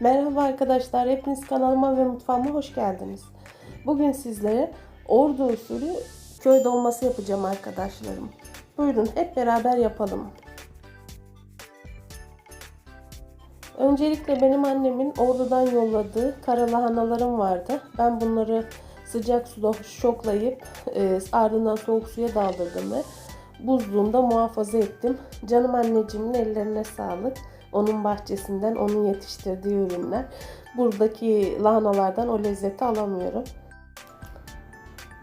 Merhaba arkadaşlar, hepiniz kanalıma ve mutfağıma hoş geldiniz. Bugün sizlere Ordu usulü köy dolması yapacağım arkadaşlarım. Buyurun hep beraber yapalım. Öncelikle benim annemin Ordu'dan yolladığı kara lahanalarım vardı. Ben bunları sıcak suda şoklayıp e, ardından soğuk suya daldırdım ve buzluğumda muhafaza ettim. Canım anneciğimin ellerine sağlık. Onun bahçesinden, onun yetiştirdiği ürünler. Buradaki lahanalardan o lezzeti alamıyorum.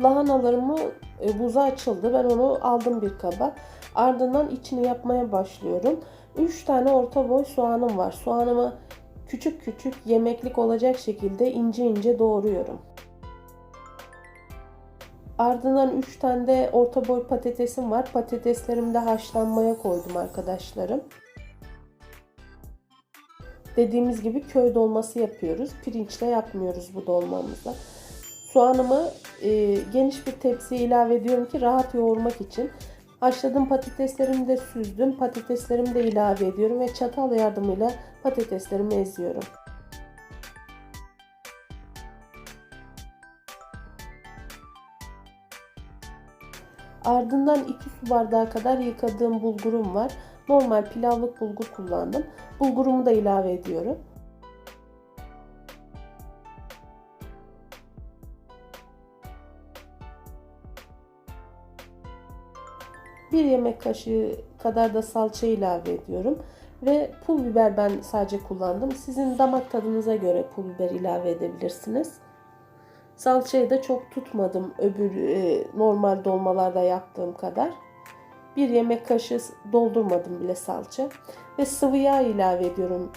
Lahanalarımı e, buza açıldı. Ben onu aldım bir kaba. Ardından içini yapmaya başlıyorum. 3 tane orta boy soğanım var. Soğanımı küçük küçük yemeklik olacak şekilde ince ince doğruyorum. Ardından 3 tane de orta boy patatesim var. Patateslerimi de haşlanmaya koydum arkadaşlarım. Dediğimiz gibi köy dolması yapıyoruz. Pirinçle yapmıyoruz bu dolmamızda. Soğanımı e, geniş bir tepsiye ilave ediyorum ki rahat yoğurmak için. Haşladığım patateslerimi de süzdüm. Patateslerimi de ilave ediyorum ve çatal yardımıyla patateslerimi eziyorum. Ardından 2 su bardağı kadar yıkadığım bulgurum var. Normal pilavlık bulgur kullandım. Bulgurumu da ilave ediyorum. Bir yemek kaşığı kadar da salça ilave ediyorum. Ve pul biber ben sadece kullandım. Sizin damak tadınıza göre pul biber ilave edebilirsiniz. Salçayı da çok tutmadım öbür e, normal dolmalarda yaptığım kadar. Bir yemek kaşığı doldurmadım bile salça. Ve sıvı yağ ilave ediyorum.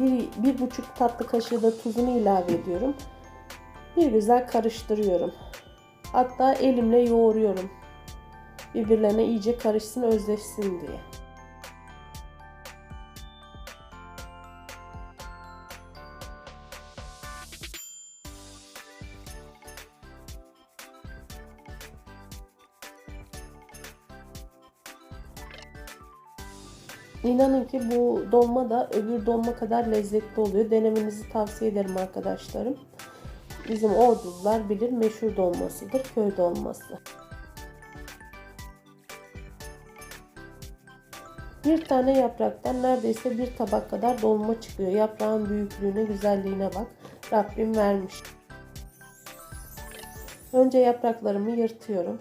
Bir, bir buçuk tatlı kaşığı da tuzunu ilave ediyorum. Bir güzel karıştırıyorum. Hatta elimle yoğuruyorum. Birbirlerine iyice karışsın, özleşsin diye. İnanın ki bu dolma da öbür dolma kadar lezzetli oluyor. Denemenizi tavsiye ederim arkadaşlarım. Bizim ordular bilir meşhur dolmasıdır köy dolması. Bir tane yapraktan neredeyse bir tabak kadar dolma çıkıyor. Yaprağın büyüklüğüne, güzelliğine bak. Rabbim vermiş. Önce yapraklarımı yırtıyorum.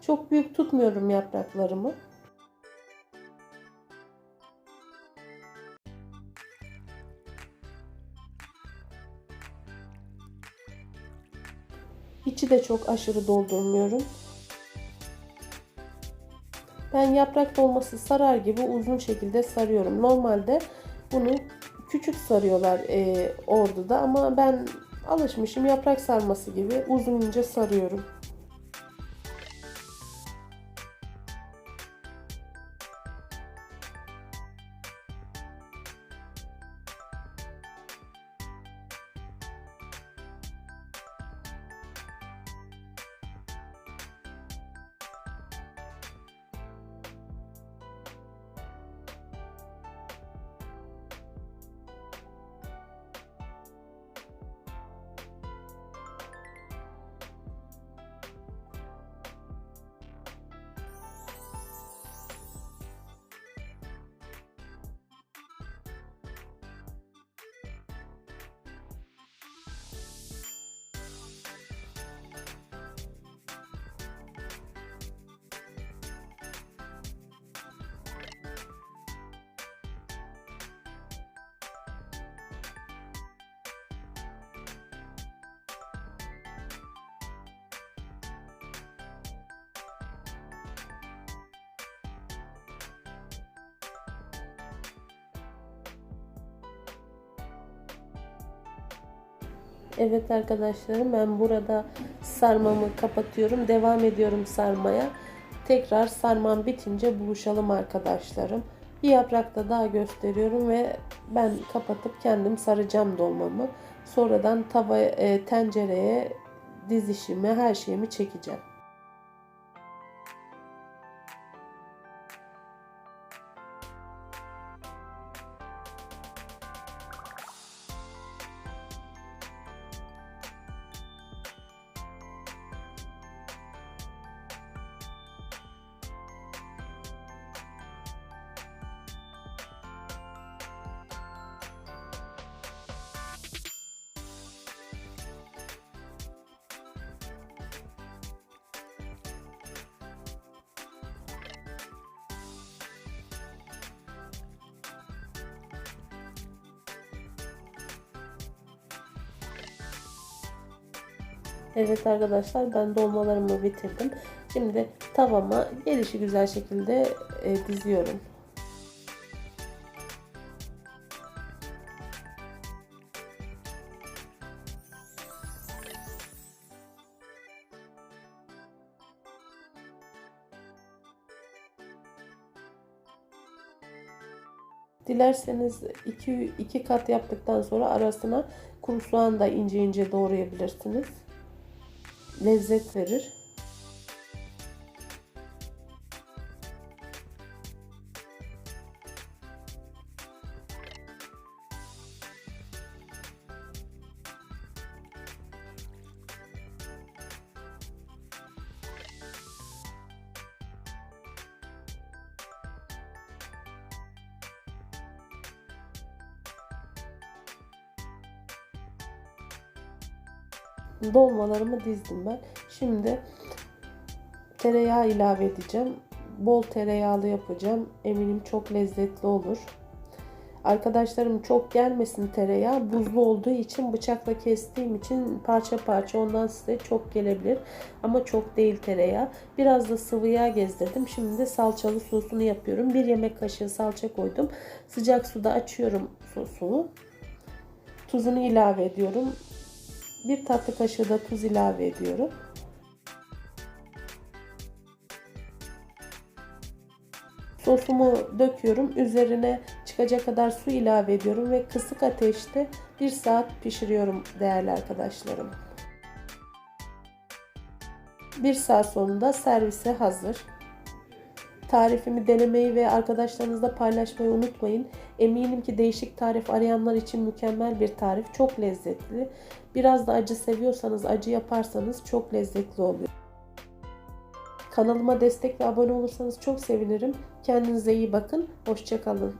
Çok büyük tutmuyorum yapraklarımı. İçi de çok aşırı doldurmuyorum. Ben yaprak dolması sarar gibi uzun şekilde sarıyorum. Normalde bunu küçük sarıyorlar e, orduda ama ben alışmışım yaprak sarması gibi uzun ince sarıyorum. Evet arkadaşlarım ben burada sarmamı kapatıyorum. Devam ediyorum sarmaya. Tekrar sarmam bitince buluşalım arkadaşlarım. Bir yaprakta daha gösteriyorum ve ben kapatıp kendim saracağım dolmamı. Sonradan tava, e, tencereye dizişimi, her şeyimi çekeceğim. Evet arkadaşlar ben dolmalarımı bitirdim. Şimdi tavama gelişi güzel şekilde e, diziyorum. Dilerseniz iki, iki kat yaptıktan sonra arasına kuru soğan da ince ince doğrayabilirsiniz. Lezzet verir. Dolmalarımı dizdim ben. Şimdi tereyağı ilave edeceğim. Bol tereyağlı yapacağım. Eminim çok lezzetli olur. Arkadaşlarım çok gelmesin tereyağı. Buzlu olduğu için bıçakla kestiğim için parça parça ondan size çok gelebilir. Ama çok değil tereyağı. Biraz da sıvı yağ gezdirdim. Şimdi de salçalı sosunu yapıyorum. Bir yemek kaşığı salça koydum. Sıcak suda açıyorum sosunu. Tuzunu ilave ediyorum. Bir tatlı kaşığı da tuz ilave ediyorum. Sosumu döküyorum. Üzerine çıkacak kadar su ilave ediyorum ve kısık ateşte bir saat pişiriyorum değerli arkadaşlarım. Bir saat sonunda servise hazır. Tarifimi denemeyi ve arkadaşlarınızla paylaşmayı unutmayın. Eminim ki değişik tarif arayanlar için mükemmel bir tarif. Çok lezzetli. Biraz da acı seviyorsanız acı yaparsanız çok lezzetli oluyor. Kanalıma destek ve abone olursanız çok sevinirim. Kendinize iyi bakın. Hoşçakalın.